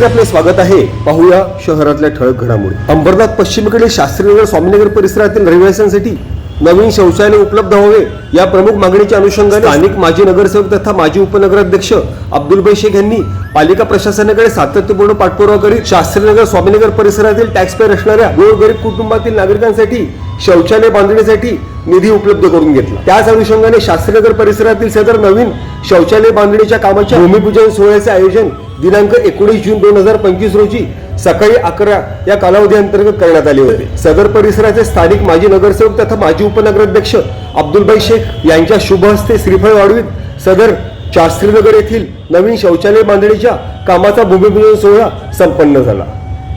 मध्ये आपले स्वागत आहे. पाहूया शहरातल्या ठळक घडामोडी. अंबरनाथ पश्चिमेकडील शास्त्रीनगर स्वामीनगर परिसरातील रहिवाशांसाठी नवीन शौचालय उपलब्ध व्हावे या प्रमुख मागणीच्या अनुषंगाने स्थानिक माजी नगरसेवक तथा माजी उपनगराध्यक्ष अब्दुल शेख यांनी पालिका प्रशासनाकडे सातत्यपूर्ण पाठपुरावा करीत शास्त्रीनगर स्वामीनगर परिसरातील टॅक्सपेअर असणाऱ्या गोरगरीब कुटुंबातील नागरिकांसाठी शौचालय बांधणीसाठी निधी उपलब्ध करून घेतला. त्याच अनुषंगाने शास्त्रीनगर परिसरातील सदर नवीन शौचालय बांधणीच्या कामाच्या भूमिपूजन सोहळ्याचे आयोजन दिनांक एकोणीस जून दोन हजार पंचवीस रोजी सकाळी अकरा या कालावधी अंतर्गत करण्यात आले होते. सदर परिसराचे स्थानिक माजी नगरसेवक तथा माजी उपनगराध्यक्ष अब्दुलबाई शेख यांच्या शुभ हस्ते श्रीफळ वाढवीत सदर शास्त्रीनगर येथील नवीन शौचालय बांधणीच्या कामाचा भूमिपूजन सोहळा संपन्न झाला.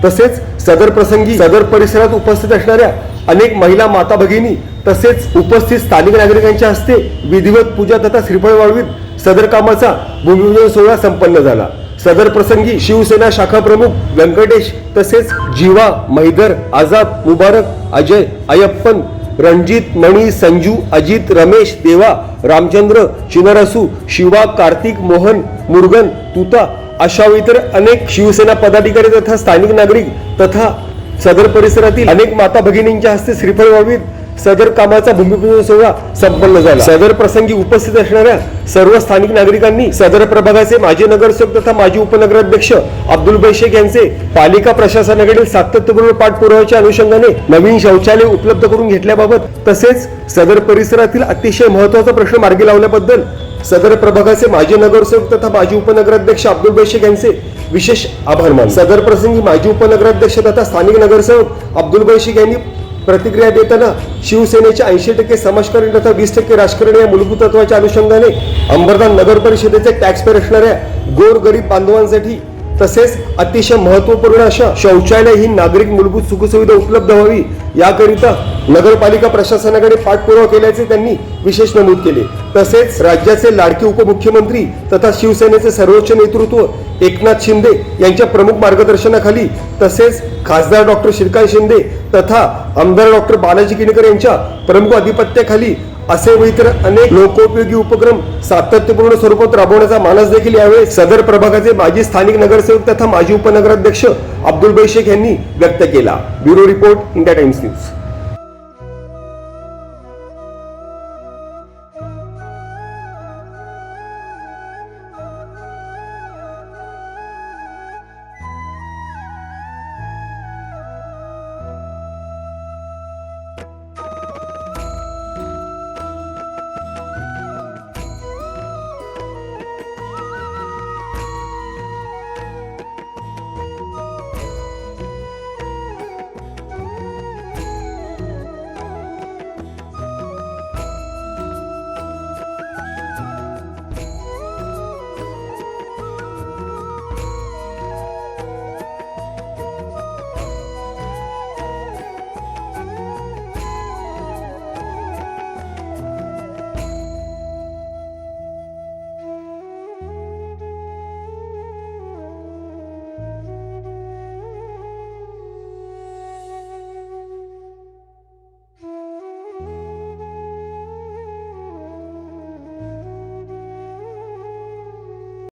तसेच सदर प्रसंगी सदर परिसरात उपस्थित असणाऱ्या अनेक महिला माता भगिनी तसेच उपस्थित स्थानिक नागरिकांच्या हस्ते विधिवत पूजा तथा श्रीफळ वाढवीत सदर कामाचा भूमिपूजन सोहळा संपन्न झाला. सदर प्रसंगी शिवसेना शाखा प्रमुख व्यंकटेश तसेच जीवा मैदर आझाद मुबारक अजय अयप्पन रणजित मणी संजू अजित रमेश देवा रामचंद्र चिनरसू शिवा कार्तिक मोहन मुरगन तुता अशा इतर अनेक शिवसेना पदाधिकारी तथा स्थानिक नागरिक तथा सदर परिसरातील अनेक माता भगिनींच्या हस्ते श्रीफळ वाढवीत. सदर कामाचा भूमिपूजन सोहळा संपन्न झाला. सदर प्रसंगी उपस्थित असणाऱ्या सर्व स्थानिक नागरिकांनी सदर प्रभागाचे माजी नगरसेवक तथा माजी उपनगराध्यक्ष अब्दुल शेख यांचे पालिका प्रशासनाकडील सातत्यपूर्ण पाठपुराव्याच्या अनुषंगाने नवीन शौचालय उपलब्ध करून घेतल्याबाबत तसेच सदर परिसरातील अतिशय महत्त्वाचा प्रश्न मार्गी लावल्याबद्दल सदर प्रभागाचे माजी नगरसेवक तथा माजी उपनगराध्यक्ष अब्दुल शेख यांचे विशेष आभार मान सदर प्रसंगी माजी उपनगराध्यक्ष तथा स्थानिक नगरसेवक अब्दुल शेख यांनी प्रतिक्रिया देताना शिवसेनेचे ऐंशी टक्के समाजकारण तथा वीस टक्के राजकारण या मूलभूत तत्वाच्या अनुषंगाने अंबरनाथ नगर परिषदेचे टॅक्सपेअर असणाऱ्या गोरगरीब बांधवांसाठी तसेच अतिशय महत्त्वपूर्ण अशा शौचालय ही नागरिक मूलभूत सुखसुविधा उपलब्ध व्हावी याकरिता नगरपालिका प्रशासनाकडे पाठपुरावा केल्याचे त्यांनी विशेष नमूद केले. तसेच राज्याचे लाडके उपमुख्यमंत्री तथा शिवसेनेचे सर्वोच्च नेतृत्व एकनाथ शिंदे यांच्या प्रमुख मार्गदर्शनाखाली तसेच खासदार डॉक्टर श्रीकांत शिंदे तथा आमदार डॉक्टर बालाजी किणकर यांच्या प्रमुख आधिपत्याखाली असे व इतर अनेक लोकोपयोगी उपक्रम सातत्यपूर्ण स्वरूपात राबवण्याचा मानस देखील यावेळी सदर प्रभागाचे माजी स्थानिक नगरसेवक तथा माजी उपनगराध्यक्ष अब्दुल बैशेख यांनी व्यक्त केला. Bureau report India Times news.